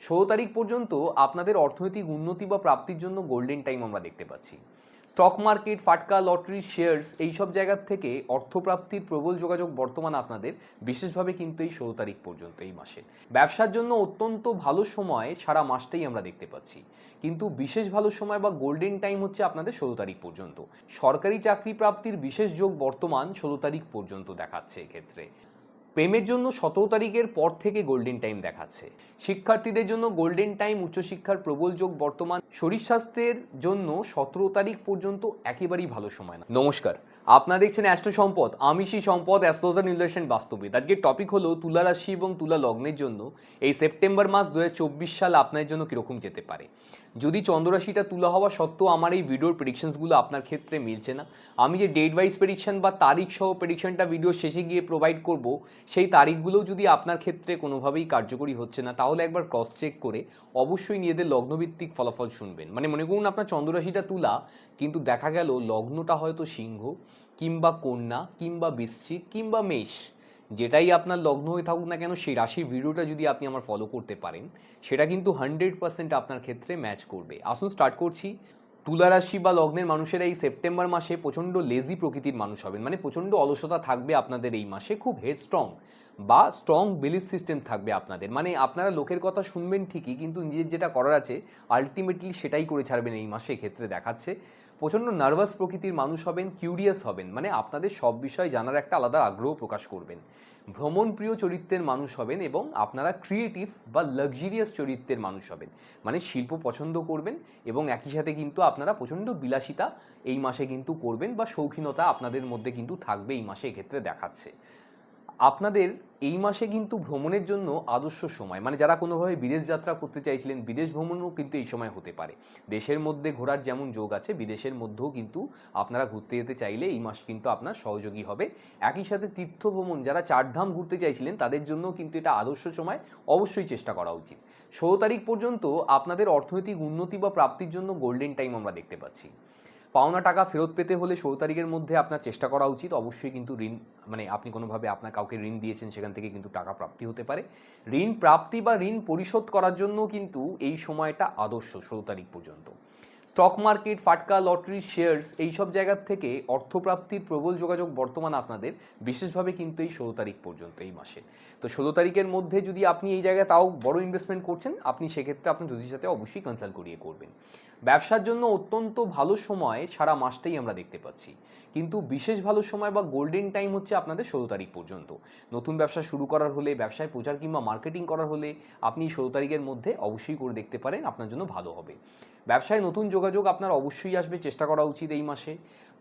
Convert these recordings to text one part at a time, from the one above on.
ষোলো তারিখ পর্যন্ত আপনাদের অর্থনৈতিক উন্নতি বা প্রাপ্তির জন্য গোল্ডেন টাইম আমরা দেখতে পাচ্ছি। স্টক মার্কেট, ফাটকা, লটারি, শেয়ার্স এইসব জায়গার থেকে অর্থপ্রাপ্তির প্রবল যোগাযোগ বর্তমান আপনাদের, বিশেষভাবে কিন্তু এই ষোলো তারিখ পর্যন্ত এই মাসে। ব্যবসার জন্য অত্যন্ত ভালো সময় সারা মাসটাই আমরা দেখতে পাচ্ছি। কিন্তু বিশেষ ভালো সময় বা গোল্ডেন টাইম হচ্ছে আপনাদের ষোলো তারিখ পর্যন্ত। সরকারি চাকরি প্রাপ্তির বিশেষ যোগ বর্তমান ষোলো তারিখ পর্যন্ত দেখাচ্ছে এক্ষেত্রে। প্রেমের জন্য সতেরো তারিখের পর থেকে গোল্ডেন টাইম দেখাচ্ছে। শিক্ষার্থীদের জন্য গোল্ডেন টাইম উচ্চশিক্ষার প্রবল যোগ বর্তমান শরীর স্বাস্থ্যের জন্য সতেরো তারিখ পর্যন্ত একেবারেই ভালো সময় না। নমস্কার আপনারা দেখছেন অ্যাস্ট্রো সম্পদ। আমিষী সম্পদ অ্যাস্ট্রোজার নির্দেশন বাস্তবিক আজকের টপিক হলো তুলা রাশি এবং তুলা লগ্নের জন্য। এই সেপ্টেম্বর মাস দু সাল আপনার জন্য কীরকম যেতে পারে? যদি চন্দ্ররাশিটা তুলা হওয়া সত্ত্বেও আমার এই ভিডিওর প্রেডিকশনসগুলো আপনার ক্ষেত্রে মিলছে না, আমি যে ডেট ওয়াইজ প্রেডিকশন বা তারিখ সহ প্রেডিকশনটা ভিডিও শেষে গিয়ে প্রোভাইড করব, সেই তারিখগুলোও যদি আপনার ক্ষেত্রে কোনোভাবেই কার্যকরী হচ্ছে না, তাহলে একবার ক্রস চেক করে অবশ্যই নিজেদের লগ্নভিত্তিক ফলাফল শুনবেন। মানে মনে করুন আপনার চন্দ্ররাশিটা তুলা, কিন্তু দেখা গেল লগ্নটা হয়তো সিংহ। কিংবা কন্যা, কিংবা বৃশ্চিক, কিংবা মেষ, যেটাই আপনার লগ্ন হয়ে থাকুক না কেন, সেই রাশির ভিডিওটা যদি আপনি আমার ফলো করতে পারেন, সেটা কিন্তু হান্ড্রেড পার্সেন্ট আপনার ক্ষেত্রে ম্যাচ করবে। আসুন স্টার্ট করছি। তুলা রাশি বা লগ্নের মানুষেরা এই সেপ্টেম্বর মাসে প্রচণ্ড লেজি প্রকৃতির মানুষ হবেন। মানে প্রচণ্ড অলসতা থাকবে আপনাদের এই মাসে, খুব হেড স্ট্রং বা স্ট্রং বিলিফ সিস্টেম থাকবে আপনাদের। মানে আপনারা লোকের কথা শুনবেন ঠিকই, কিন্তু নিজের যেটা করার আছে আলটিমেটলি সেটাই করে ছাড়বেন এই মাসে, এক্ষেত্রে দেখাচ্ছে। প্রচণ্ড নার্ভাস প্রকৃতির মানুষ হবেন, কিউরিয়াস হবেন মানে আপনাদের সব বিষয় জানার একটা আলাদা আগ্রহ প্রকাশ করবেন। ভ্রমণ প্রিয় চরিত্রের মানুষ হবেন এবং আপনারা ক্রিয়েটিভ বা লাক্সারিয়াস চরিত্রের মানুষ হবেন মানে শিল্প পছন্দ করবেন এবং একই সাথে কিন্তু আপনারা প্রচণ্ড বিলাসিতা এই মাসে কিন্তু করবেন বা শৌখিনতা আপনাদের মধ্যে কিন্তু থাকবে এই মাসে এক্ষেত্রে দেখাচ্ছে। আপনাদের এই মাসে কিন্তু ভ্রমণের জন্য আদর্শ সময়। মানে যারা কোনোভাবে বিদেশ যাত্রা করতে চাইছিলেন, বিদেশ ভ্রমণও কিন্তু এই সময় হতে পারে। দেশের মধ্যে ঘোরার যেমন যোগ আছে, বিদেশের মধ্যেও কিন্তু আপনারা ঘুরতে যেতে চাইলে এই মাস কিন্তু আপনার সহযোগী হবে। একই সাথে তীর্থ ভ্রমণ, যারা চারধাম ঘুরতে চাইছিলেন, তাদের জন্য কিন্তু এটা আদর্শ সময়। অবশ্যই চেষ্টা করা উচিত। ষোলো তারিখ পর্যন্ত আপনাদের অর্থনৈতিক উন্নতি বা প্রাপ্তির জন্য গোল্ডেন টাইম আমরা দেখতে পাচ্ছি। পাওনা টাকা ফেরত পেতে হলে ষোলো তারিখের মধ্যে আপনার চেষ্টা করা উচিত। অবশ্যই কিন্তু ঋণ মানে আপনি কোনোভাবে আপনার কাউকে ঋণ দিয়েছেন, সেখান থেকে কিন্তু টাকা প্রাপ্তি হতে পারে। ঋণ প্রাপ্তি বা ঋণ পরিশোধ করার জন্য কিন্তু এই সময়টা আদর্শ ষোলো তারিখ পর্যন্ত। স্টক মার্কেট, ফাটকা, লটারি, শেয়ার্স এইসব জায়গার থেকে অর্থপ্রাপ্তির প্রবল যোগাযোগ বর্তমান আপনাদের, বিশেষভাবে কিন্তু এই ষোলো তারিখ পর্যন্ত এই মাসে। তো ষোলো তারিখের মধ্যে যদি আপনি এই জায়গায় তাও বড় ইনভেস্টমেন্ট করছেন, আপনি সেক্ষেত্রে আপনি জ্যোতিষের সাথে অবশ্যই কনসাল্ট করিয়ে করবেন। ব্যবসার জন্য অত্যন্ত ভালো সময় সারা মাসটাই আমরা দেখতে পাচ্ছি। কিন্তু বিশেষ ভালো সময় বা গোল্ডেন টাইম হচ্ছে আপনাদের ষোলো তারিখ পর্যন্ত। নতুন ব্যবসা শুরু করার হলে, ব্যবসায় প্রচার কিংবা মার্কেটিং করার হলে, আপনি ষোলো তারিখের মধ্যে অবশ্যই করে দেখতে পারেন, আপনার জন্য ভালো হবে। ব্যবসায় নতুন যোগাযোগ আপনার অবশ্যই আসবে, চেষ্টা করা উচিত এই মাসে।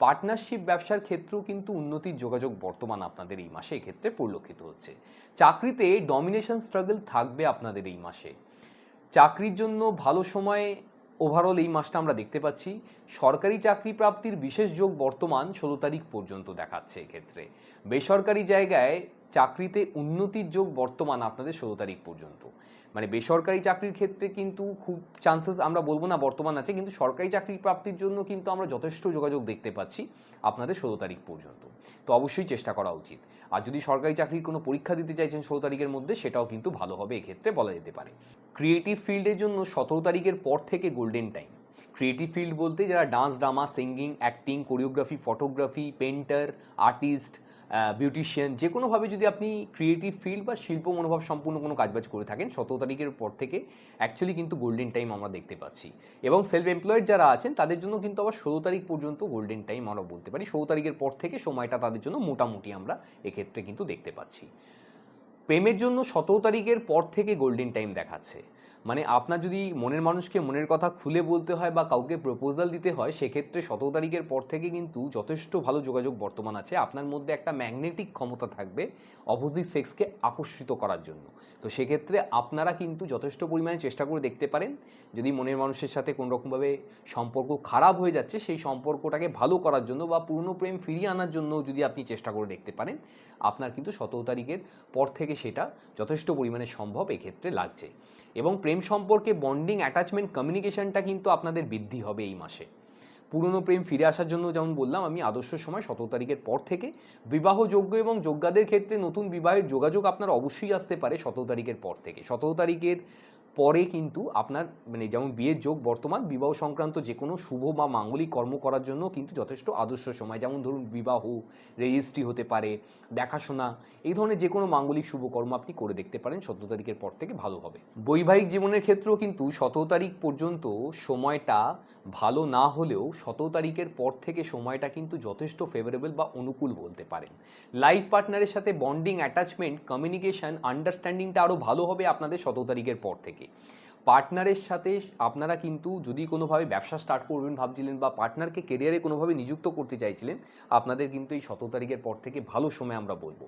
পার্টনারশিপ ব্যবসার ক্ষেত্রেও কিন্তু উন্নতির যোগাযোগ বর্তমান আপনাদের এই মাসে এক্ষেত্রে পরিলক্ষিত হচ্ছে। চাকরিতে ডমিনেশন স্ট্রাগল থাকবে আপনাদের এই মাসে। চাকরির জন্য ভালো সময় ওভারঅল এই মাসটা আমরা দেখতে পাচ্ছি। সরকারি চাকরি প্রাপ্তির বিশেষ যোগ বর্তমান ষোলো তারিখ পর্যন্ত দেখাচ্ছে এক্ষেত্রে। বেসরকারি জায়গায় চাকরিতে উন্নতির যোগ বর্তমান আপনাদের ষোলো তারিখ পর্যন্ত। মানে বেসরকারি চাকরির ক্ষেত্রে কিন্তু খুব চান্সেস আমরা বলব না বর্তমান আছে, কিন্তু সরকারি চাকরি প্রাপ্তির জন্য কিন্তু আমরা যথেষ্ট যোগাযোগ দেখতে পাচ্ছি আপনাদের ষোলো তারিখ পর্যন্ত। তো অবশ্যই চেষ্টা করা উচিত। আর যদি সরকারি চাকরির কোনো পরীক্ষা দিতে চাইছেন ষোলো তারিখের মধ্যে, সেটাও কিন্তু ভালো হবে এক্ষেত্রে বলা যেতে পারে। ক্রিয়েটিভ ফিল্ডের জন্য সতেরো তারিখের পর থেকে গোল্ডেন টাইম ক্রিয়েটিভ ফিল্ড বলতে যারা dance drama singing acting choreography photography painter artist beautician যে কোনোভাবে যদি আপনি ক্রিয়েটিভ ফিল্ড বা শিল্প মনোভাব সম্পূর্ণ কোনো কাজবাজ করে থাকেন, সতেরো তারিখের পর থেকে অ্যাকচুয়ালি কিন্তু গোল্ডেন টাইম আমরা দেখতে পাচ্ছি। এবং সেলফ এমপ্লয়েড যারা আছেন, তাদের জন্য কিন্তু আবার ষোলো তারিখ পর্যন্ত গোল্ডেন টাইম আমরা বলতে পারি। ষোলো তারিখের পর থেকে সময়টা তাদের জন্য মোটামুটি আমরা এক্ষেত্রে কিন্তু দেখতে পাচ্ছি। প্রেমের জন্য সতেরো তারিখের পর থেকে গোল্ডেন টাইম দেখাচ্ছে। মানে আপনার যদি মনের মানুষকে মনের কথা খুলে বলতে হয় বা কাউকে প্রপোজাল দিতে হয়, সেক্ষেত্রে সতেরো তারিখের পর থেকে কিন্তু যথেষ্ট ভালো যোগাযোগ বর্তমান আছে। আপনার মধ্যে একটা ম্যাগনেটিক ক্ষমতা থাকবে অপোজিট সেক্সকে আকর্ষিত করার জন্য। তো সেক্ষেত্রে আপনারা কিন্তু যথেষ্ট পরিমাণে চেষ্টা করে দেখতে পারেন। যদি মনের মানুষের সাথে কোনো রকমভাবে সম্পর্ক খারাপ হয়ে যাচ্ছে, সেই সম্পর্কটাকে ভালো করার জন্য বা পূর্ণ প্রেম ফিরিয়ে আনার জন্য যদি আপনি চেষ্টা করে দেখতে পারেন, আপনার কিন্তু সতেরো তারিখের পর থেকে সেটা যথেষ্ট পরিমাণে সম্ভব এক্ষেত্রে লাগছে। এবং প্রেম সম্পর্কে বন্ডিং অ্যাটাচমেন্ট কমিউনিকেশনটা কিন্তু আপনাদের বৃদ্ধি হবে এই মাসে। পুরনো প্রেম ফিরে আসার জন্য যেমন বললাম, আমি আদর্শ সময় সতেরো তারিখের পর থেকে বিবাহযোগ্য এবং যোগ্যাদের ক্ষেত্রে নতুন বিবাহের যোগাযোগ আপনার অবশ্যই আসতে পারে সতেরো তারিখের পর থেকে। সতেরো তারিখের পরে কিন্তু আপনার মানে যেমন বিয়ের যোগ বর্তমান, বিবাহ সংক্রান্ত যে কোনো শুভ বা মাঙ্গলিক কর্ম করার জন্য কিন্তু যথেষ্ট আদর্শ সময়। যেমন ধরুন বিবাহ, রেজিস্ট্রি হতে পারে, দেখাশোনা, এই ধরনের যে কোনো মাঙ্গলিক শুভকর্ম আপনি করে দেখতে পারেন। সতেরো তারিখের পর থেকে ভালো হবে। বৈবাহিক জীবনের ক্ষেত্রেও কিন্তু সতেরো তারিখ পর্যন্ত সময়টা ভালো না হলেও সতেরো তারিখের পর থেকে সময়টা কিন্তু যথেষ্ট ফেভারেবল বা অনুকূল বলতে পারেন। লাইফ পার্টনারের সাথে বন্ডিং অ্যাটাচমেন্ট কমিউনিকেশন আন্ডারস্ট্যান্ডিংটা আরও ভালো হবে আপনাদের সতেরো তারিখের পর থেকে। পার্টনারের সাথে আপনারা কিন্তু যদি কোনোভাবে ব্যবসা স্টার্ট করবেন ভাবছিলেন বা পার্টনারকে কেরিয়ারে কোনোভাবে নিযুক্ত করতে চাইছিলেন, আপনাদের কিন্তু এই সতেরো তারিখের পর থেকে ভালো সময় আমরা বলব।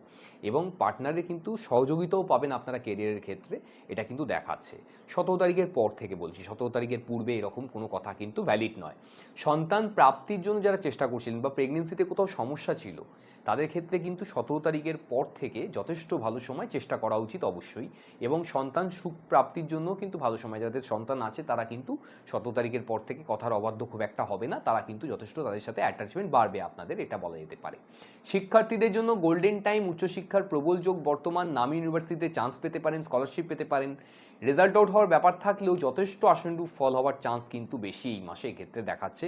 এবং পার্টনারের কিন্তু সহযোগিতাও পাবেন আপনারা কেরিয়ারের ক্ষেত্রে, এটা কিন্তু দেখাচ্ছে। সতেরো তারিখের পর থেকে বলছি, সতেরো তারিখের পূর্বে এরকম কোনো কথা কিন্তু ভ্যালিড নয়। সন্তান প্রাপ্তির জন্য যারা চেষ্টা করছিলেন বা প্রেগনেন্সিতে কোথাও সমস্যা ছিল তাদের ক্ষেত্রে কিন্তু সতেরো তারিখের পর থেকে যথেষ্ট ভালো সময় চেষ্টা করা উচিত অবশ্যই। এবং সন্তান সুখ প্রাপ্তির জন্য কিন্তু ভালো সময়। যাদের সন্তান আছে, তারা কিন্তু সতেরো তারিখের পর থেকে কথার অবাধ্য খুব একটা হবে না। তারা কিন্তু যথেষ্ট তাদের সাথে অ্যাটাচমেন্ট বাড়বে আপনাদের, এটা বলা যেতে পারে। শিক্ষার্থীদের জন্য গোল্ডেন টাইম উচ্চশিক্ষার প্রবল যোগ বর্তমান নামী ইউনিভার্সিটিতে চান্স পেতে পারেন স্কলারশিপ পেতে পারেন। রেজাল্ট আউট হওয়ার ব্যাপার থাকলেও যথেষ্ট আসনরূপ ফল হওয়ার চান্স কিন্তু বেশি এই মাসে। এক্ষেত্রে দেখাচ্ছে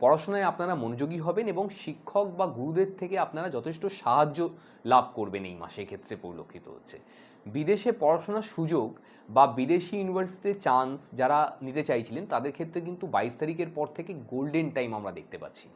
পড়াশোনায় আপনারা মনোযোগী হবেন এবং শিক্ষক বা গুরুদের থেকে আপনারা যথেষ্ট সাহায্য লাভ করবেন এই মাসে ক্ষেত্রে পরিলক্ষিত হচ্ছে। বিদেশে পড়াশোনার সুযোগ বা বিদেশি ইউনিভার্সিটিতে চান্স যারা নিতে চাইছিলেন, তাদের ক্ষেত্রে কিন্তু বাইশ তারিখের পর থেকে গোল্ডেন টাইম আমরা দেখতে পাচ্ছি।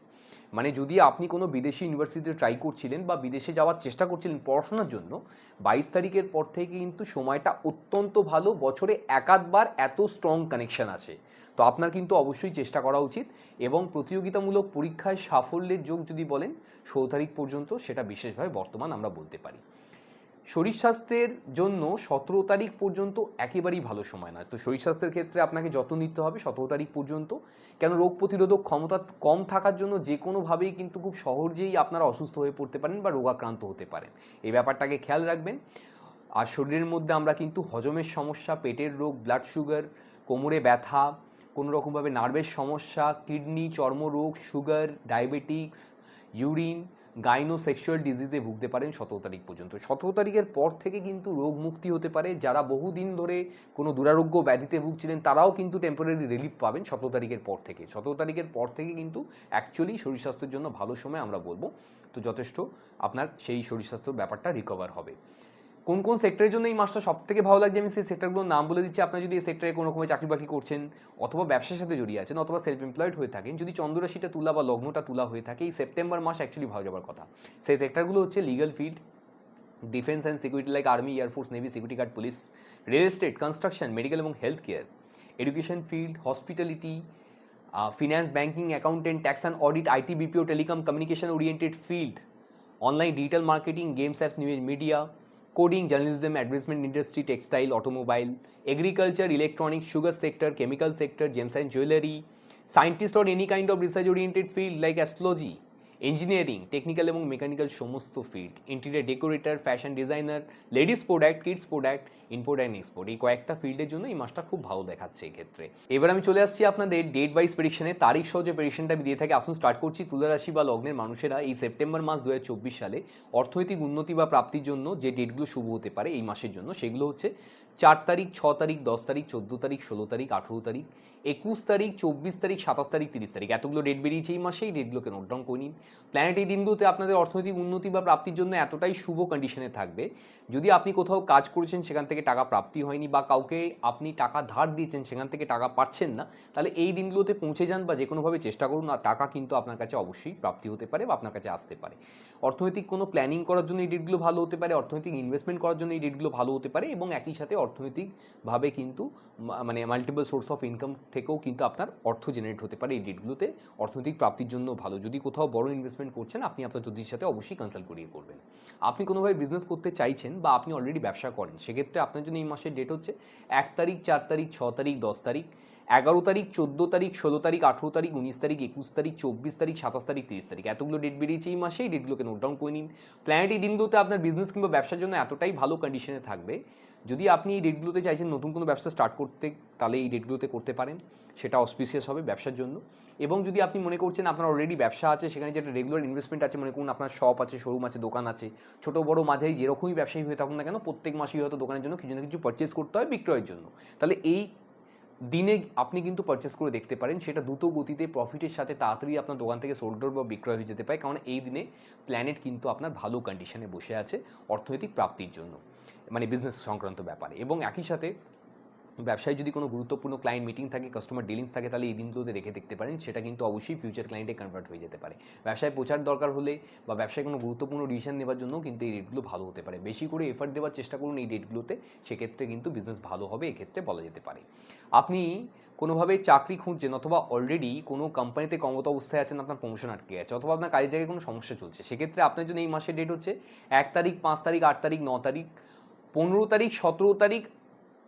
মানে যদি আপনি কোনো বিদেশি ইউনিভার্সিটিতে ট্রাই করছিলেন বা বিদেশে যাওয়ার চেষ্টা করছিলেন পড়াশোনার জন্য, বাইশ তারিখের পর থেকে কিন্তু সময়টা অত্যন্ত ভালো। বছরে একাধবার এত স্ট্রং কানেকশন আছে। তো আপনার কিন্তু অবশ্যই চেষ্টা করা উচিত এবং প্রতিযোগিতামূলক পরীক্ষায় সাফল্যের যোগ যদি বলেন, ষোলো তারিখ পর্যন্ত সেটা বিশেষভাবে বর্তমান আমরা বলতে পারি। শরীর স্বাস্থ্যের জন্য সতেরো তারিখ পর্যন্ত একেবারেই ভালো সময় নয়। তো শরীর স্বাস্থ্যের ক্ষেত্রে আপনাকে যত্ন নিতে হবে সতেরো তারিখ পর্যন্ত। কেন রোগ প্রতিরোধক ক্ষমতা কম থাকার জন্য যে কোনোভাবেই কিন্তু খুব সহজেই আপনারা অসুস্থ হয়ে পড়তে পারেন বা রোগাক্রান্ত হতে পারেন। এই ব্যাপারটাকে খেয়াল রাখবেন। আর শরীরের মধ্যে আমরা কিন্তু হজমের সমস্যা, পেটের রোগ ব্লাড সুগার কোমরে ব্যথা কোনো রকমভাবে নার্ভের সমস্যা, কিডনি, চর্মরোগ, sugar, diabetics, urine gyno sexual ডিজিজে ভুগতে পারেন সতেরো তারিখ পর্যন্ত। সতেরো তারিখের পর থেকে কিন্তু রোগ মুক্তি হতে পারে। যারা বহুদিন ধরে কোনো দুরারোগ্য ব্যাধিতে ভুগছিলেন, তারাও কিন্তু টেম্পোরারি রিলিফ পাবেন সতেরো তারিখের পর থেকে। সতেরো তারিখের পর থেকে কিন্তু অ্যাকচুয়ালি শরীর স্বাস্থ্যের জন্য ভালো সময় আমরা বলব। তো যথেষ্ট, আপনার সেই শরীর স্বাস্থ্যর ব্যাপারটা রিকভার হবে। কোন কোন সেক্টরের জন্য এই মাসটা সব থেকে ভালো লাগছে? আমি সেই সেক্টরগুলোর নাম বলে দিচ্ছি। আপনার যদি এই সেক্টরে কোনো রকমের চাকরি বাকরি করছেন অথবা ব্যবসার সাথে জড়িয়ে আছেন অথবা সেলফ এমপ্লয়েড হয়ে থাকেন, যদি চন্দ্ররাশিটা তুলা বা লগ্নটা তুলা হয়ে থাকে, এই সেপ্টেম্বর মাস অ্যাকচুয়ালি ভালো যাবার কথা। সেই সেক্টরগুলো হচ্ছে legal field defence and security like army air force navy security guard police real estate construction medical এবং health care education field hospitality finance banking accountant tax and audit IT BPO telecom communication oriented field online digital marketing games apps news media coding journalism advertisement industry textile automobile agriculture electronics sugar sector chemical sector gems and jewellery scientist or any kind of research oriented field like astrology engineering technical এবং mechanical সমস্ত field interior decorator fashion designer ladies product kids product import and export এই কয়েকটা ফিল্ডের জন্য এই মাসটা খুব ভালো দেখাচ্ছে এই ক্ষেত্রে। এবার আমি চলে আসছি আপনাদের ডেট ওয়াইজ প্রেডিকশনে তারিখ সহ যে প্রেডিকশনটা আমি দিয়ে থাকি, আসুন স্টার্ট করছি। তুলা রাশি বা লগ্নের মানুষেরা এই সেপ্টেম্বর মাস দু হাজার চব্বিশ সালে অর্থনৈতিক উন্নতি বা প্রাপ্তির জন্য যে ডেটগুলো শুভ হতে পারে এই মাসের জন্য, সেগুলো হচ্ছে চার তারিখ, ছ তারিখ, দশ তারিখ, চোদ্দ তারিখ, ষোলো তারিখ, আঠেরো তারিখ একুশ তারিখ, চব্বিশ তারিখ, সাতাশ তারিখ, তিরিশ তারিখ। এতগুলো ডেট বেরিয়েছে এই মাসে এই ডেটগুলোকে নোট ডাউন করে নিন। প্ল্যানেট এই দিনগুলোতে আপনাদের অর্থনৈতিক উন্নতি বা প্রাপ্তির জন্য এতটাই শুভ কন্ডিশনে থাকবে। যদি আপনি কোথাও কাজ করেছেন, সেখান থেকে টাকা প্রাপ্তি হয়নি বা কাউকে আপনি টাকা ধার দিয়েছেন, সেখান থেকে টাকা পাচ্ছেন না, তাহলে এই দিনগুলোতে পৌঁছে যান বা যে কোনোভাবে চেষ্টা করুন, আর টাকা কিন্তু আপনার কাছে অবশ্যই প্রাপ্তি হতে পারে বা আপনার কাছে আসতে পারে। অর্থনৈতিক কোনো প্ল্যানিং করার জন্য এই ডেটগুলো ভালো হতে পারে, অর্থনৈতিক ইনভেস্টমেন্ট করার জন্য এই ডেটগুলো ভালো হতে পারে, এবং একই সাথে অর্থনৈতিকভাবে কিন্তু মানে মাল্টিপল সোর্স অফ ইনকাম থেকেও কিন্তু আপনার অর্থ জেনারেট হতে পারে এই ডেটগুলোতে অর্থনৈতিক প্রাপ্তির জন্য ভালো। যদি কোথাও বড় ইনভেস্টমেন্ট করছেন, আপনি আপনার জ্যোতিষের সাথে অবশ্যই কনসাল্ট করিয়ে করবেন। আপনি কোনোভাবে বিজনেস করতে চাইছেন বা আপনি অলরেডি ব্যবসা করেন, সেক্ষেত্রে আপনার জন্য এই মাসের ডেট হচ্ছে এক তারিখ, চার তারিখ, ছ তারিখ, দশ তারিখ। এগারো তারিখ, চোদ্দ তারিখ, ষোলো তারিখ, আঠেরো তারিখ, উনিশ তারিখ, একুশ তারিখ, চব্বিশ তারিখ, সাতাশ তারিখ, তিরিশ তারিখ। এতগুলো ডেট বেরিয়েছে এই মাসে, এই ডেটগুলোকে নোট ডাউন করে নিন। প্ল্যানেট এই দিনগুলোতে আপনার বিজনেস কিংবা ব্যবসার জন্য এতটাই ভালো কন্ডিশনে থাকবে, যদি আপনি এই ডেটগুলোতে চাইছেন নতুন কোনো ব্যবসা স্টার্ট করতে, তাহলে এই ডেটগুলোতে করতে পারেন। সেটা অসপিসিয়াস হবে ব্যবসার জন্য। এবং যদি আপনি মনে করছেন আপনার অলরেডি ব্যবসা আছে, সেখানে যেটা রেগুলার ইনভেস্টমেন্ট আছে, মনে করুন আপনার শপ আছে শোরুম আছে, দোকান আছে, ছোটো, বড়, মাঝারি, যেরকমই ব্যবসায়ী হয়ে থাকুন না কেন, প্রত্যেক মাসেই হয়তো দোকানের জন্য কিছু না কিছু পারচেস করতে হয় বিক্রয়ের জন্য। তাহলে এই দিনে আপনি কিন্তু পারচেস করে দেখতে পারেন, সেটা দ্রুত গতিতে প্রফিটের সাথে তাড়াতাড়ি আপনার দোকান থেকে সোল্ডার বা বিক্রয় হয়ে যেতে পারে। কারণ এই দিনে প্ল্যানেট কিন্তু আপনার ভালো কন্ডিশনে বসে আছে অর্থনৈতিক প্রাপ্তির জন্য মানে বিজনেস সংক্রান্ত ব্যাপারে। এবং একই সাথে ব্যবসায় যদি কোনো গুরুত্বপূর্ণ ক্লায়েন্ট মিটিং থাকে কাস্টমার ডিলিংস থাকে, তাহলে এই দিনগুলোতে রেখে দেখতে পারেন। সেটা কিন্তু অবশ্যই ফিউচার ক্লায়েন্টে কনভার্ট হয়ে যেতে পারে। ব্যবসায় প্রচার দরকার হলে বা ব্যবসায় কোনো গুরুত্বপূর্ণ ডিসিশন নেওয়ার জন্য কিন্তু এই রেটগুলো ভালো হতে পারে। বেশি করে এফার্ট দেওয়ার চেষ্টা করুন এই ডেটগুলোতে সেক্ষেত্রে কিন্তু বিজনেস ভালো হবে, এক্ষেত্রে বলা যেতে পারে। আপনি কোনোভাবে চাকরি খুঁজছেন অথবা অলরেডি কোনো কোম্পানিতে কর্মত অবস্থায় আছেন, আপনার প্রমোশন আটকে আছে অথবা আপনার কাজের জায়গায় কোনো সমস্যা চলছে, সেক্ষেত্রে আপনার জন্য এই মাসের ডেট হচ্ছে এক তারিখ, পাঁচ তারিখ, আট তারিখ, ন তারিখ, পনেরো তারিখ, সতেরো তারিখ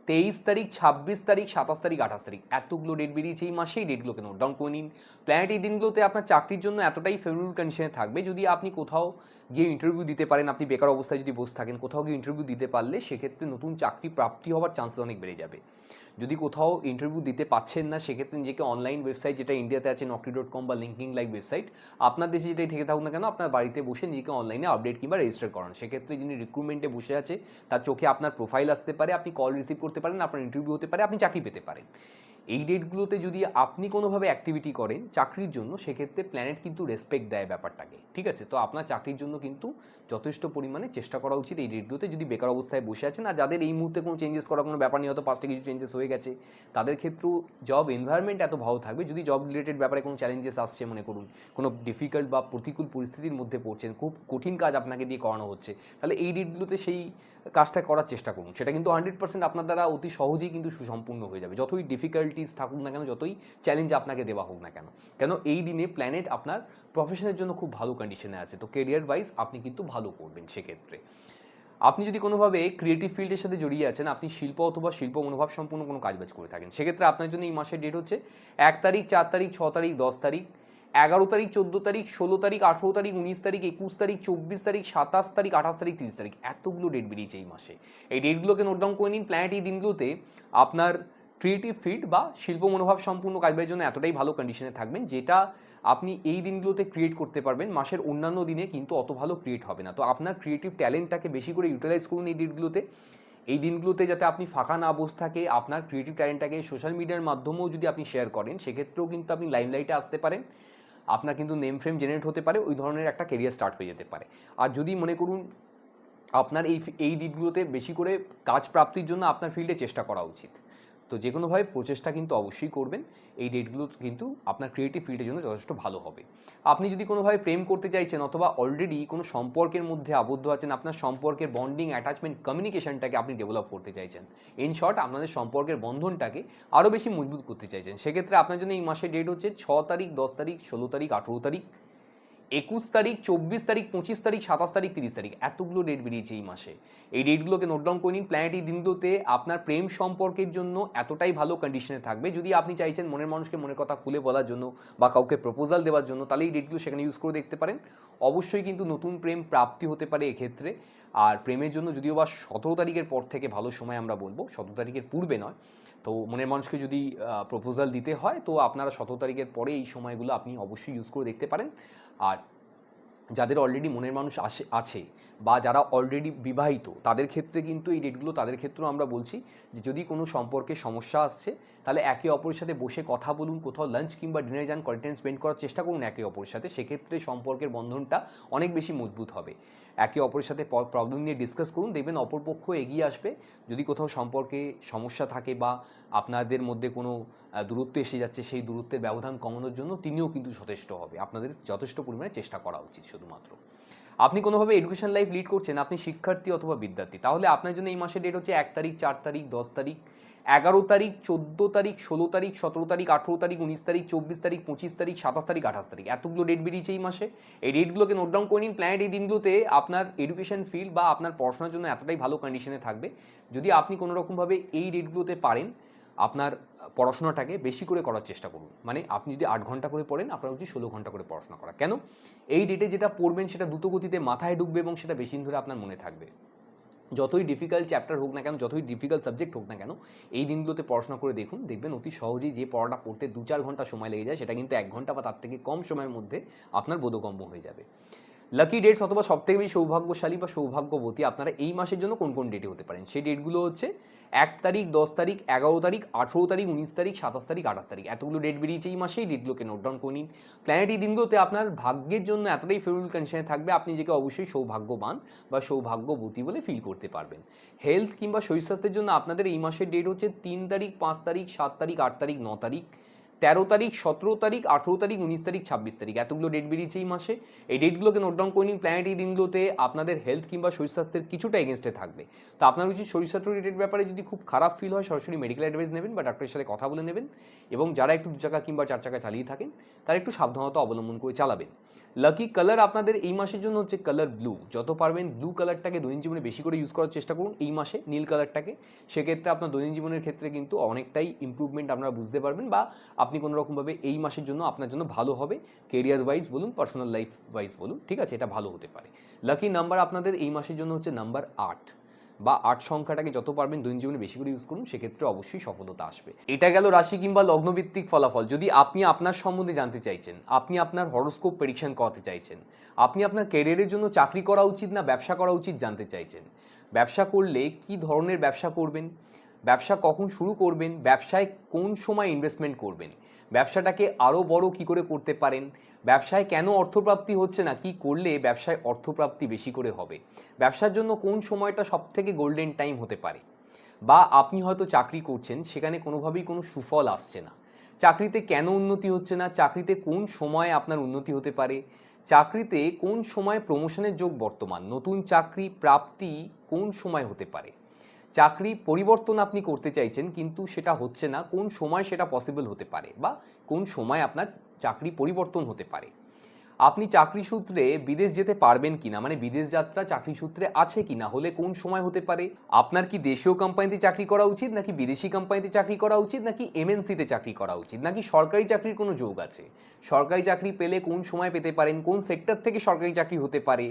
তেইশ তারিখ, ছাব্বিশ তারিখ, সাতাশ তারিখ, আঠাশ তারিখ। এতগুলো ডেট বেরিয়েছে এই মাসেই ডেটগুলোকে নোট ডাউন করে নিন। প্ল্যানেট এই দিনগুলোতে আপনার চাকরির জন্য এতটাই ফেভারেবল কন্ডিশনে থাকবে, যদি আপনি কোথাও গিয়ে ইন্টারভিউ দিতে পারেন, আপনি বেকার অবস্থায় যদি বসে থাকেন, কোথাও গিয়ে ইন্টারভিউ দিতে পারলে, সেক্ষেত্রে নতুন চাকরি প্রাপ্তি হওয়ার চান্সেস অনেক বেড়ে যাবে। যদি কোথাও ইন্টারভিউ দিতে পাচ্ছেন না, সেক্ষেত্রে নিজেকে অনলাইন ওয়েবসাইট যেটা ইন্ডিয়াতে আছে, নকরি ডট কম বা লিঙ্কিং লাইক ওয়েবসাইট আপনার দেশে যেটাই থেকে থাকুন না কেন, আপনার বাড়িতে বসে নিজেকে অনলাইনে আপডেট কিংবা রেজিস্টার করান। সেক্ষেত্রে যিনি রিক্রুটমেন্টে বসে আছে, তার চোখে আপনার প্রোফাইল আসতে পারে, আপনি কল রিসিভ করতে পারেন, আপনার ইন্টারভিউ হতে পারে, আপনি চাকরি পেতে পারেন। এই ডেটগুলোতে যদি আপনি কোনোভাবে অ্যাক্টিভিটি করেন চাকরির জন্য, সেক্ষেত্রে প্ল্যানেট কিন্তু রেসপেক্ট দেয় ব্যাপারটাকে, ঠিক আছে? তো আপনার চাকরির জন্য কিন্তু যথেষ্ট পরিমাণে চেষ্টা করা উচিত এই ডেটগুলোতে। যদি বেকার অবস্থায় বসে আছেন, আর যাদের এই মুহূর্তে কোনো চেঞ্জেস করার কোনো ব্যাপার নেই, হয়তো পাঁচটা কিছু চেঞ্জেস হয়ে গেছে, তাদের ক্ষেত্রেও জব এনভায়রনমেন্ট এত ভালো থাকবে। যদি জব রিলেটেড ব্যাপারে কোনো চ্যালেঞ্জেস আসছে, মনে করুন, কোনো ডিফিকাল্ট বা প্রতিকূল পরিস্থিতির মধ্যে পড়ছেন, খুব কঠিন কাজ আপনাকে দিয়ে করানো হচ্ছে, তাহলে এই ডেটগুলোতে সেই কাজটা করার চেষ্টা করুন। সেটা কিন্তু হান্ড্রেড পার্সেন্ট আপনার দ্বারা অতি সহজেই কিন্তু সুসম্পূর্ণ হয়ে যাবে। যতই ডিফিকাল্টিস থাকুক না কেন, যতই চ্যালেঞ্জ আপনাকে দেওয়া হোক না কেন। কেন এই দিনে প্ল্যানেট আপনার প্রফেশনের জন্য খুব ভালো কন্ডিশনে আছে। তো কেরিয়ার ওয়াইজ আপনি কিন্তু ভালো করবেন সেক্ষেত্রে। আপনি যদি কোনোভাবে ক্রিয়েটিভ ফিল্ডের সাথে জড়িয়ে আছেন, আপনি শিল্প অথবা শিল্প মনোভাব সম্পূর্ণ কোনো কাজবাজ করে থাকেন, সেক্ষেত্রে আপনার জন্য এই মাসের ডেট হচ্ছে এক তারিখ, চার তারিখ, ছ তারিখ, দশ তারিখ, এগারো তারিখ, চোদ্দ তারিখ, ষোলো তারিখ, আঠেরো তারিখ, উনিশ তারিখ, একুশ তারিখ, চব্বিশ তারিখ, সাতাশ তারিখ, আঠাশ তারিখ, তিরিশ তারিখ, এতগুলো ডেট বেরিয়েছে এই মাসে। এই ডেটগুলোকে নোট ডাউন করে নিন। প্ল্যানেট এই দিনগুলোতে আপনার ক্রিয়েটিভ ফিল্ড বা শিল্প মনোভাব সম্পূর্ণ কাজের জন্য এতটাই ভালো কন্ডিশনে থাকবেন যেটা আপনি এই দিনগুলোতে ক্রিয়েট করতে পারবেন। মাসের অন্যান্য দিনে কিন্তু অত ভালো ক্রিয়েট হবে না। তো আপনার ক্রিয়েটিভ ট্যালেন্টটাকে বেশি করে ইউটিলাইজ করুন এই দিনগুলোতে। এই দিনগুলোতে যাতে আপনি ফাঁকা না বসে থাকে, আপনার ক্রিয়েটিভ ট্যালেন্টটাকে সোশ্যাল মিডিয়ার মাধ্যমেও যদি আপনি শেয়ার করেন, সেক্ষেত্রেও কিন্তু আপনি লাইমলাইটে আসতে পারেন। আপনার কিন্তু নেম ফ্রেম জেনারেট হতে পারে, ওই ধরনের একটা কেরিয়ার স্টার্ট হয়ে যেতে পারে। আর যদি মনে করুন, আপনার এই এই দিকগুলোতে বেশি করে কাজ প্রাপ্তির জন্য আপনার ফিল্ডে চেষ্টা করা উচিত। তো যে কোনোভাবে প্রচেষ্টা কিন্তু অবশ্যই করবেন। এই ডেটগুলো কিন্তু আপনার ক্রিয়েটিভ ফিল্ডের জন্য যথেষ্ট ভালো হবে। আপনি যদি কোনোভাবে প্রেম করতে চাইছেন অথবা অলরেডি কোনো সম্পর্কের মধ্যে আবদ্ধ আছেন, আপনার সম্পর্কের বন্ডিং অ্যাটাচমেন্ট কমিউনিকেশনটাকে আপনি ডেভেলপ করতে চাইছেন। ইন শর্ট আপনাদের সম্পর্কের বন্ধনটাকে আরও বেশি মজবুত করতে চাইছেন। সেক্ষেত্রে আপনার জন্য এই মাসের ডেট হচ্ছে ছ তারিখ, দশ তারিখ, ষোলো তারিখ, আঠেরো তারিখ। একুশ তারিখ, চব্বিশ তারিখ, পঁচিশ তারিখ, সাতাশ তারিখ, তিরিশ তারিখ, এতগুলো ডেট বেরিয়েছে এই মাসে। এই ডেটগুলোকে নোট ডাউন করে নিন প্ল্যানেট এই দিনগুলোতে আপনার প্রেম সম্পর্কের জন্য এতটাই ভালো কন্ডিশনে থাকবে। যদি আপনি চাইছেন মনের মানুষকে মনের কথা খুলে বলার জন্য বা কাউকে প্রপোজাল দেওয়ার জন্য, তাহলে এই ডেটগুলো সেখানে ইউজ করে দেখতে পারেন। অবশ্যই কিন্তু নতুন প্রেম প্রাপ্তি হতে পারে এক্ষেত্রে। আর প্রেমের জন্য যদিও বা সতেরো তারিখের পর থেকে ভালো সময় আমরা বলব, সতেরো তারিখের পূর্বে নয়। তো মনের মানুষকে যদি প্রপোজাল দিতে হয়, তো আপনারা সতেরো তারিখের পরে এই সময়গুলো আপনি অবশ্যই ইউজ করে দেখতে পারেন। আর যাদের অলরেডি মনের মানুষ আসে আছে বা যারা অলরেডি বিবাহিত, তাদের ক্ষেত্রে কিন্তু এই ডেটগুলো তাদের ক্ষেত্রেও আমরা বলছি যে যদি কোনো সম্পর্কে সমস্যা আসছে, তাহলে একে অপরের সাথে বসে কথা বলুন, কোথাও লাঞ্চ কিংবা ডিনারে যান কন্টেন্ট স্পেন্ড করার চেষ্টা করুন একে অপরের সাথে। সেক্ষেত্রে সম্পর্কের বন্ধনটা অনেক বেশি মজবুত হবে। একে অপরের সাথে প্রবলেম নিয়ে ডিসকাস করুন, দেখবেন অপরপক্ষ এগিয়ে আসবে। যদি কোথাও সম্পর্কে সমস্যা থাকে বা আপনাদের মধ্যে কোনো দূরত্ব এসে যাচ্ছে, সেই দূরত্বের ব্যবধান কমানোর জন্য তিনিও কিন্তু যথেষ্ট হবে। আপনাদের যথেষ্ট পরিমাণে চেষ্টা করা উচিত শুধুমাত্র। আপনি কোনোভাবে এডুকেশন লাইফ লিড করছেন, আপনি শিক্ষার্থী অথবা বিদ্যার্থী, তাহলে আপনার জন্য এই মাসের ডেট হচ্ছে এক তারিখ, চার তারিখ, দশ তারিখ, এগারো তারিখ, চোদ্দ তারিখ, ষোলো তারিখ, সতেরো তারিখ, আঠেরো তারিখ, উনিশ তারিখ, চব্বিশ তারিখ, পঁচিশ তারিখ, সাতাশ তারিখ, আঠাশ তারিখ, এতগুলো ডেট বেরিয়েছে এই মাসে। এই ডেটগুলোকে নোট ডাউন করে নিন প্ল্যানেট এই দিনগুলোতে আপনার এডুকেশন ফিল্ড বা আপনার পড়াশোনার জন্য এতটাই ভালো কন্ডিশনে থাকবে। যদি আপনি কোনো রকমভাবে এই ডেটগুলোতে পারেন আপনার পড়াশোনাটাকে বেশি করে করার চেষ্টা করুন। মানে আপনি যদি আট ঘণ্টা করে পড়েন, আপনার উচিত ষোলো ঘণ্টা করে পড়াশোনা করা। কেন? এই ডেটে যেটা পড়বেন, সেটা দ্রুত গতিতে মাথায় ঢুকবে এবং সেটা বেশি ধরে আপনার মনে থাকবে। যতই ডিফিকাল্ট চ্যাপ্টার হোক না কেন, যতই ডিফিকাল্ট সাবজেক্ট হোক না কেন, এই দিনগুলোতে পড়াশোনা করে দেখুন, দেখবেন অতি সহজেই যে পড়াটা পড়তে দু চার ঘণ্টা সময় লেগে যায়, সেটা কিন্তু এক ঘণ্টা বা তার থেকে কম সময়ের মধ্যে আপনার বোধগম্য হয়ে যাবে। লাকি ডেটস অথবা সবথেকে বেশি সৌভাগ্যশালী বা সৌভাগ্যবতী আপনারা এই মাসের জন্য কোন কোন ডেটে হতে পারেন? সেই ডেটগুলো হচ্ছে এক তারিখ, দশ তারিখ, এগারো তারিখ, আঠেরো তারিখ, উনিশ তারিখ, সাতাশ তারিখ, আঠাশ তারিখ। এতগুলো ডেট বেরিয়েছে এই মাসে এই ডেটগুলোকে নোট ডাউন করে নিন। প্ল্যানেট এই দিনগুলোতে আপনার ভাগ্যের জন্য এতটাই ফেভারেবল কন্ডিশনে থাকবে, আপনি নিজেকে অবশ্যই সৌভাগ্যবান বা সৌভাগ্যবতী বলে ফিল করতে পারবেন। হেলথ কিংবা শরীর স্বাস্থ্যের জন্য আপনাদের এই মাসের ডেট হচ্ছে তিন তারিখ, পাঁচ তারিখ, সাত তারিখ, আট তারিখ, ন তারিখ। তেরো তারিখ, সতেরো তারিখ, আঠেরো তারিখ, উনিশ তারিখ, ছাব্বিশ তারিখ। এতগুলো ডেট বেরিয়েছে এই মাসে। এই ডেটগুলোকে নোট ডাউন করে নিন। প্ল্যানেট এই দিনগুলোতে আপনাদের হেলথ কিংবা শরীর স্বাস্থ্যের কিছুটা এগেনস্টে থাকবে। তো আপনার উচিত শরীর স্বাস্থ্য রিলেটেড ব্যাপারে যদি খুব খারাপ ফিল হয়, সরাসরি মেডিকেল অ্যাডভাইস নেবেন বা ডাক্তারের সাথে কথা বলে নেবেন এবং যারা একটু দু চাকা কিংবা চার চাকা চালিয়ে থাকেন, তারা একটু সাবধানতা অবলম্বন করে চালাবেন। লাকি কালার আপনাদের এই মাসের জন্য হচ্ছে কালার ব্লু যত পারবেন ব্লু কালারটাকে দৈনিক জীবনে বেশি করে ইউজ করার চেষ্টা করুন এই মাসে নীল কালারটাকে সেক্ষেত্রে আপনার দৈনিক জীবনের ক্ষেত্রে কিন্তু অনেকটাই ইম্প্রুভমেন্ট আপনারা বুঝতে পারবেন বা আপনি কোনো রকমভাবে এই মাসের জন্য আপনার জন্য ভালো হবে। কেরিয়ার ওয়াইজ বলুন পার্সোনাল লাইফ ওয়াইজ বলুন, ঠিক আছে? এটা ভালো হতে পারে। লাকি নাম্বার আপনাদের এই মাসের জন্য হচ্ছে নাম্বার আট। বা আট সংখ্যাটাকে যত পারবেন দৈনিক জীবনে বেশি করে ইউজ করুন, সেক্ষেত্রে অবশ্যই সফলতা আসবে। এটা গেল রাশি কিংবা লগ্নভিত্তিক ফলাফল। যদি আপনি আপনার সম্বন্ধে জানতে চাইছেন, আপনি আপনার হরোস্কোপ প্রেডিকশন করাতে চাইছেন, আপনি আপনার ক্যারিয়ারের জন্য চাকরি করা উচিত না, ব্যবসা করা উচিত জানতে চাইছেন, ব্যবসা করলে কি ধরনের ব্যবসা করবেন, ব্যবসা কখন শুরু করবেন, ব্যবসায় কোন সময় ইনভেস্টমেন্ট করবেন ব্যবসাটাকে আরও বড় কি করে করতে পারেন? ব্যবসায় কেন অর্থপ্রাপ্তি হচ্ছে না? কি করলে ব্যবসায় অর্থপ্রাপ্তি বেশি করে হবে? ব্যবসার জন্য কোন সময়টা সব থেকে গোল্ডেন টাইম হতে পারে? বা আপনি হয়তো চাকরি করছেন, সেখানে কোনোভাবেই কোনো সুফল আসছে না। চাকরিতে কেন উন্নতি হচ্ছে না? চাকরিতে কোন সময় আপনার উন্নতি হতে পারে? চাকরিতে কোন সময় প্রমোশনের যোগ বর্তমান? নতুন চাকরি প্রাপ্তি কোন সময় হতে পারে? চাকরি পরিবর্তন আপনি করতে চাইছেন, কিন্তু সেটা হচ্ছে না, কোন সময় সেটা পসিবল হতে পারে বা কোন সময় আপনার চাকরি পরিবর্তন হতে পারে। আপনি চাকরি সূত্রে বিদেশ যেতে পারবেন কিনা মানে বিদেশ যাত্রা চাকরি সূত্রে আছে কিনা, হলে কোন সময় হতে পারে? আপনার কি দেশীয় কোম্পানিতে চাকরি করা উচিত, নাকি বিদেশি কোম্পানিতে চাকরি করা উচিত, নাকি এমএনসিতে চাকরি করা উচিত, নাকি সরকারি চাকরির কোনো যোগ আছে? সরকারি চাকরি পেলে কোন সময় পেতে পারেন, কোন সেক্টর থেকে সরকারি চাকরি হতে পারে?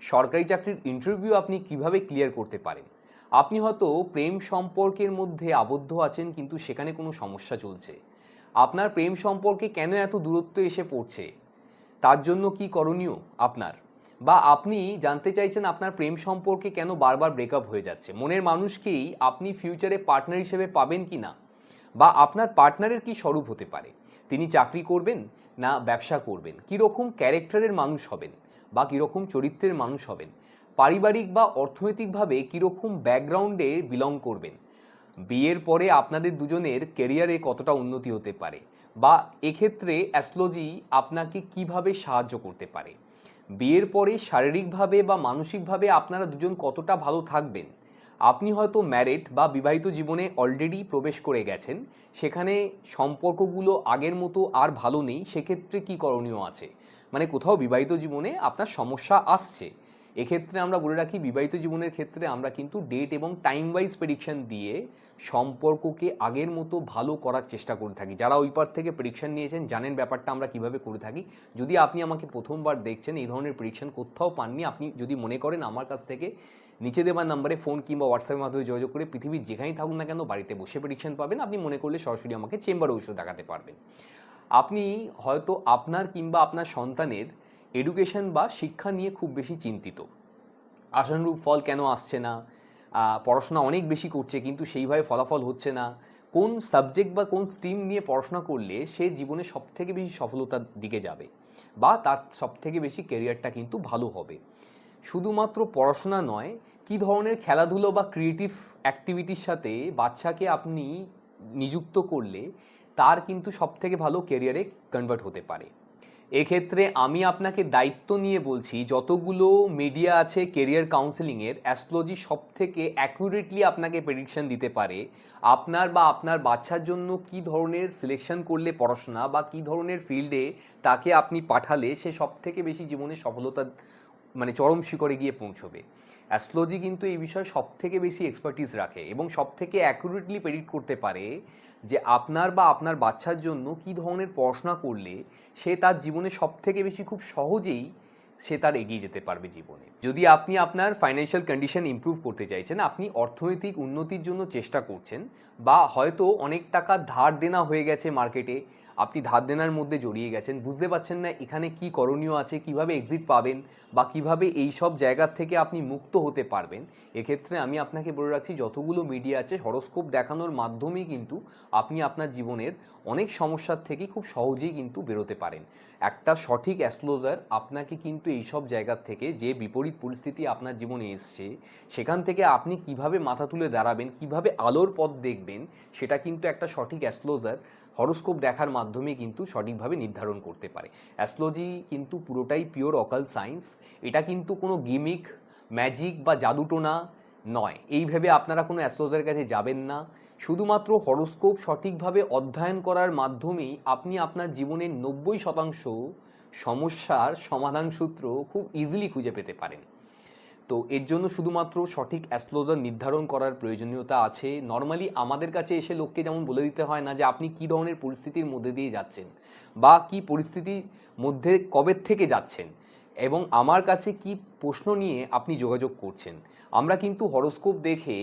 সরকারি চাকরির ইন্টারভিউ আপনি কীভাবে ক্লিয়ার করতে পারেন? আপনি হয়তো প্রেম সম্পর্কের মধ্যে আবদ্ধ আছেন, কিন্তু সেখানে কোনো সমস্যা চলছে। আপনার প্রেম সম্পর্কে কেন এত দূরত্ব এসে পড়ছে? তার জন্য কি করণীয় আপনার? বা আপনি জানতে চাইছেন আপনার প্রেম সম্পর্কে কেন বারবার ব্রেকআপ হয়ে যাচ্ছে? মনের মানুষকেই আপনি ফিউচারে পার্টনার হিসেবে পাবেন কি না? বা আপনার পার্টনারের কি স্বরূপ হতে পারে? তিনি চাকরি করবেন না ব্যবসা করবেন? কীরকম ক্যারেক্টারের মানুষ হবেন? বা কীরকম চরিত্রের মানুষ হবেন? পারিবারিক বা অর্থনৈতিকভাবে কীরকম ব্যাকগ্রাউন্ডে বিলং করবেন? বিয়ের পরে আপনাদের দুজনের কেরিয়ারে কতটা উন্নতি হতে পারে? বা এক্ষেত্রে অ্যাস্ট্রোলজি আপনাকে কীভাবে সাহায্য করতে পারে? বিয়ের পরে শারীরিকভাবে বা মানসিকভাবে আপনারা দুজন কতটা ভালো থাকবেন? আপনি হয়তো ম্যারেড বা বিবাহিত জীবনে অলরেডি প্রবেশ করে গেছেন। সেখানে সম্পর্কগুলো আগের মতো আর ভালো নেই। সেক্ষেত্রে কী করণীয় আছে? মানে কোথাও বিবাহিত জীবনে আপনার সমস্যা আসছে। এক্ষেত্রে আমরা বলে রাখি, বিবাহিত জীবনের ক্ষেত্রে আমরা কিন্তু ডেট এবং টাইম ওয়াইজ প্রেডিকশন দিয়ে সম্পর্ককে আগের মতো ভালো করার চেষ্টা করে থাকি। যারা ওই পার থেকে প্রেডিকশন নিয়েছেন, জানেন ব্যাপারটা আমরা কীভাবে করে থাকি। যদি আপনি আমাকে প্রথমবার দেখছেন, এই ধরনের প্রেডিকশন কোথাও পাননি, আপনি যদি মনে করেন আমার কাছ থেকে নিচে দেওয়ার নাম্বারে ফোন কিংবা হোয়াটসঅ্যাপের মাধ্যমে যোগাযোগ করে পৃথিবীর যেখানেই থাকুন না কেন, বাড়িতে বসে প্রেডিকশন পাবেন। আপনি মনে করলে সরাসরি আমাকে চেম্বারে ওষুধ দেখাতে পারবেন। আপনি হয়তো আপনার কিংবা আপনার সন্তানের এডুকেশন বা শিক্ষা নিয়ে খুব বেশি চিন্তিত। আশানুরূপ ফল কেন আসছে না? পড়াশোনা অনেক বেশি করছে, কিন্তু সেইভাবে ফলাফল হচ্ছে না। কোন সাবজেক্ট বা কোন স্ট্রিম নিয়ে পড়াশোনা করলে সে জীবনে সব থেকে বেশি সফলতার দিকে যাবে? বা তার সব থেকে বেশি ক্যারিয়ারটা কিন্তু ভালো হবে। শুধুমাত্র পড়াশোনা নয়, কি ধরনের খেলাধুলো বা ক্রিয়েটিভ অ্যাক্টিভিটির সাথে বাচ্চাকে আপনি নিযুক্ত করলে তার কিন্তু সব থেকে ভালো ক্যারিয়ারে কনভার্ট হতে পারে। এক্ষেত্রে আমি আপনাকে দায়িত্ব নিয়ে বলছি, যতগুলো মিডিয়া আছে কেরিয়ার কাউন্সেলিংয়ের অ্যাস্ট্রোলজি সব থেকে অ্যাকুরেটলি আপনাকে প্রেডিকশন দিতে পারে, আপনার বা আপনার বাচ্চার জন্য কি ধরনের সিলেকশন করলে পড়াশোনা বা কি ধরনের ফিল্ডে তাকে আপনি পাঠালে সে সব থেকে বেশি জীবনে সফলতা মানে চরম শিখরে গিয়ে পৌঁছবে। অ্যাস্ট্রোলজি কিন্তু এই বিষয়ে সব থেকে বেশি এক্সপার্টিস রাখে এবং সব থেকে অ্যাকুরেটলি প্রেডিক্ট করতে পারে যে আপনার বা আপনার বাচ্চার জন্য কি ধরনের পড়াশোনা করলে সে তার জীবনে সব থেকে বেশি খুব সহজেই সে তার এগিয়ে যেতে পারবে জীবনে? যদি আপনি আপনার ফাইন্যান্সিয়াল কন্ডিশন ইম্প্রুভ করতে চাইছেন, আপনি অর্থনৈতিক উন্নতির জন্য চেষ্টা করছেন বা হয়তো অনেক টাকা ধার দেনা হয়ে গেছে মার্কেটে আপনি ধার দেনার মধ্যে জড়িয়ে গেছেন, বুঝতে পারছেন না এখানে কি করণীয় আছে, কীভাবে এক্সিট পাবেন বা কীভাবে এই সব জায়গার থেকে আপনি মুক্ত হতে পারবেন, এক্ষেত্রে আমি আপনাকে বলে রাখছি যতগুলো মিডিয়া আছে হরস্কোপ দেখানোর মাধ্যমেই কিন্তু আপনি আপনার জীবনের অনেক সমস্যার থেকে খুব সহজেই কিন্তু বেরোতে পারেন। একটা সঠিক অ্যাস্ট্রোলজার আপনাকে কিন্তু এই সব জায়গার থেকে যে বিপরীত পরিস্থিতি আপনার জীবনে এসছে, সেখান থেকে আপনি কীভাবে মাথা তুলে দাঁড়াবেন, কীভাবে আলোর পথ দেখবেন, সেটা কিন্তু একটা সঠিক অ্যাস্ট্রোলজার হরোস্কোপ দেখার মাধ্যমে কিন্তু সঠিকভাবে নির্ধারণ করতে পারে। অ্যাস্ট্রোলজি কিন্তু পুরোটাই পিওর অকাল সায়েন্স। এটা কিন্তু কোনো গিমিক, ম্যাজিক বা জাদুটোনা নয়। এই ভেবে আপনারা কোনো অ্যাস্ট্রোলজারের কাছে যাবেন না। শুধুমাত্র হরোস্কোপ সঠিকভাবে অধ্যয়ন করার মাধ্যমেই আপনি আপনার জীবনের নব্বই শতাংশ সমস্যার সমাধান সূত্র খুব ইজিলি খুঁজে পেতে পারেন। তো এর জন্য শুধুমাত্র সঠিক অ্যাস্ট্রোলজার নির্ধারণ করার প্রয়োজনীয়তা আছে। নর্মালি আমাদের কাছে এসে লোককে যেমন বলে দিতে হয় না যে, আপনি কী ধরনের পরিস্থিতির মধ্যে দিয়ে যাচ্ছেন? বা কি পরিস্থিতির মধ্যে কবে থেকে যাচ্ছেন? এবং আমার কাছে কি প্রশ্ন নিয়ে আপনি যোগাযোগ করছেন? আমরা কিন্তু হরোস্কোপ দেখে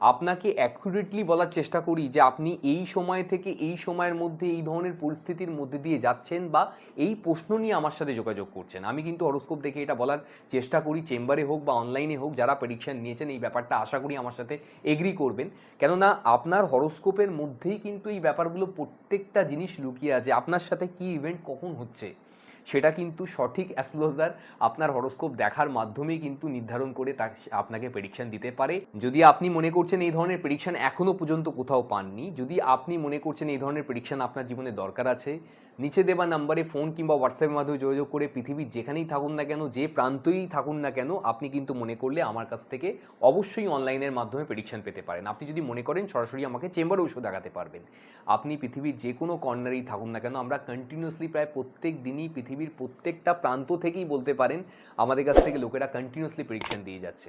আপনাকে অ্যাকুরেটলি বলার চেষ্টা করি যে আপনি এই সময় থেকে এই সময়ের মধ্যে এই ধরনের পরিস্থিতির মধ্যে দিয়ে যাচ্ছেন বা এই প্রশ্ন নিয়ে আমার সাথে যোগাযোগ করছেন। আমি কিন্তু হরোস্কোপ দেখে এটা বলার চেষ্টা করি, চেম্বারে হোক বা অনলাইনে হোক, যারা প্রেডিকশন নিয়েছেন এই ব্যাপারটা আশা করি আমার সাথে এগ্রি করবেন। কেননা আপনার হরোস্কোপের মধ্যেই কিন্তু এই ব্যাপারগুলো প্রত্যেকটা জিনিস লুকিয়ে আছে। আপনার সাথে কি ইভেন্ট কখন হচ্ছে? সেটা কিন্তু সঠিক অ্যাস্ট্রোলজার আপনার হরোস্কোপ দেখার মাধ্যমেই কিন্তু নির্ধারণ করে তা আপনাকে প্রেডিকশন দিতে পারে। যদি আপনি মনে করছেন এই ধরনের প্রেডিকশন এখনও পর্যন্ত কোথাও পাননি, যদি আপনি মনে করছেন এই ধরনের প্রেডিকশন আপনার জীবনে দরকার আছে, নিচে দেওয়া নাম্বারে ফোন কিংবা হোয়াটসঅ্যাপের মাধ্যমে যোগাযোগ করে পৃথিবীর যেখানেই থাকুন না কেন, যে প্রান্তই থাকুন না কেন, আপনি কিন্তু মনে করলে আমার কাছ থেকে অবশ্যই অনলাইনের মাধ্যমে প্রেডিকশন পেতে পারেন। আপনি যদি মনে করেন সরাসরি আমাকে চেম্বারে ওষুধ দেখাতে পারবেন। আপনি পৃথিবীর যে কোনো কর্নারেই থাকুন না কেন, আমরা কন্টিনিউসলি প্রায় প্রত্যেক দিনই পৃথিবীর প্রত্যেকটা প্রান্ত থেকেই বলতে পারেন, আমাদের কাছ থেকে লোকেরা কন্টিনিউসলি প্রেডিকশন দিয়ে যাচ্ছে।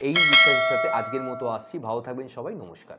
এই বিষয়ের সাথে আজকের মতো আসছি। ভালো থাকবেন সবাই। নমস্কার।